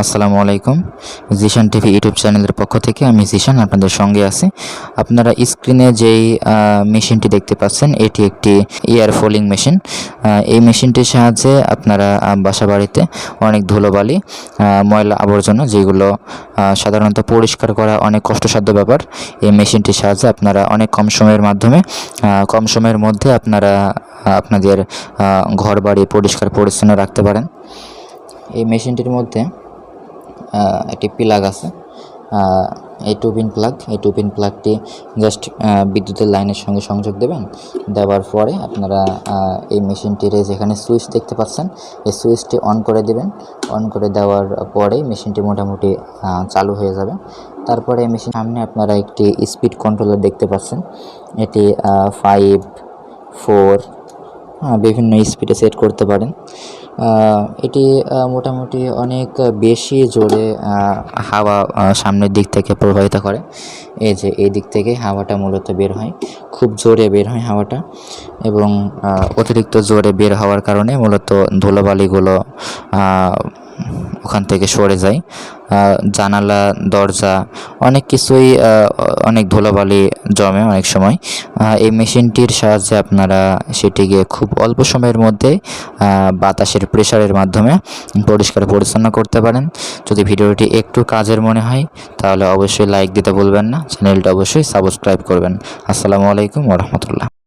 আসসালামু আলাইকুম। Zeeshan TV YouTube চ্যানেলের পক্ষ থেকে আমি জিশান আপনাদের সঙ্গে আছি। আপনারা স্ক্রিনে যেই মেশিনটি দেখতে পাচ্ছেন, এটি একটি এয়ার ফোলিং মেশিন। এই মেশিনটির সাহায্যে আপনারা বাসা বাড়িতে অনেক ধুলোবালি ময়লা আবর্জনা যেগুলো সাধারণত পরিষ্কার করা অনেক কষ্টসাধ্য ব্যাপার, এই মেশিনটির সাহায্যে আপনারা অনেক কম সময়ের মাধ্যমে কম সময়ের মধ্যে আপনারা আপনাদের ঘর বাড়ি পরিষ্কার পরিচ্ছন্ন রাখতে পারেন। এই মেশিনটির মধ্যে একটি প্লাগ আছে। এই টু পিন প্লাগ এই টু পিন প্লাগটি জাস্ট বিদ্যুতের লাইনের সঙ্গে সংযোগ দেবেন। দেওয়ার পরে আপনারা এই মেশিনটির যেখানে সুইচ দেখতে পাচ্ছেন, এই সুইচটি অন করে দিবেন। অন করে দেওয়ার পরে মেশিনটি মোটামুটি চালু হয়ে যাবে। তারপরে মেশিন সামনে আপনারা একটি স্পিড কন্ট্রোলার দেখতে পাচ্ছেন। এটি ফাইভ ফোর বিভিন্ন স্পিডে সেট করতে পারেন। এটি মোটামুটি অনেক বেশি জোরে হাওয়া সামনের দিক থেকে প্রভাবিত করে। এই যে, এই দিক থেকে হাওয়াটা মূলত বের হয়। খুব জোরে বের হয় হাওয়াটা এবং অতিরিক্ত জোরে বের হওয়ার কারণে মূলত ধুলোবালিগুলো ওখান থেকে সরে যায় জানালা, দরজা, অনেক কিছুই অনেক ধুলোবালি জমে অনেক সময়। এই মেশিনটির সাহায্যে আপনারা সেটিকে খুব অল্প সময়ের মধ্যে বাতাসের প্রেসারের মাধ্যমে পরিষ্কার পরিচ্ছন্ন করতে পারেন। যদি ভিডিওটি একটু কাজের মনে হয়, তাহলে অবশ্যই লাইক দিতে ভুলবেন না। চ্যানেলটা অবশ্যই সাবস্ক্রাইব করবেন। আসসালামু আলাইকুম রহমতুল্লাহ।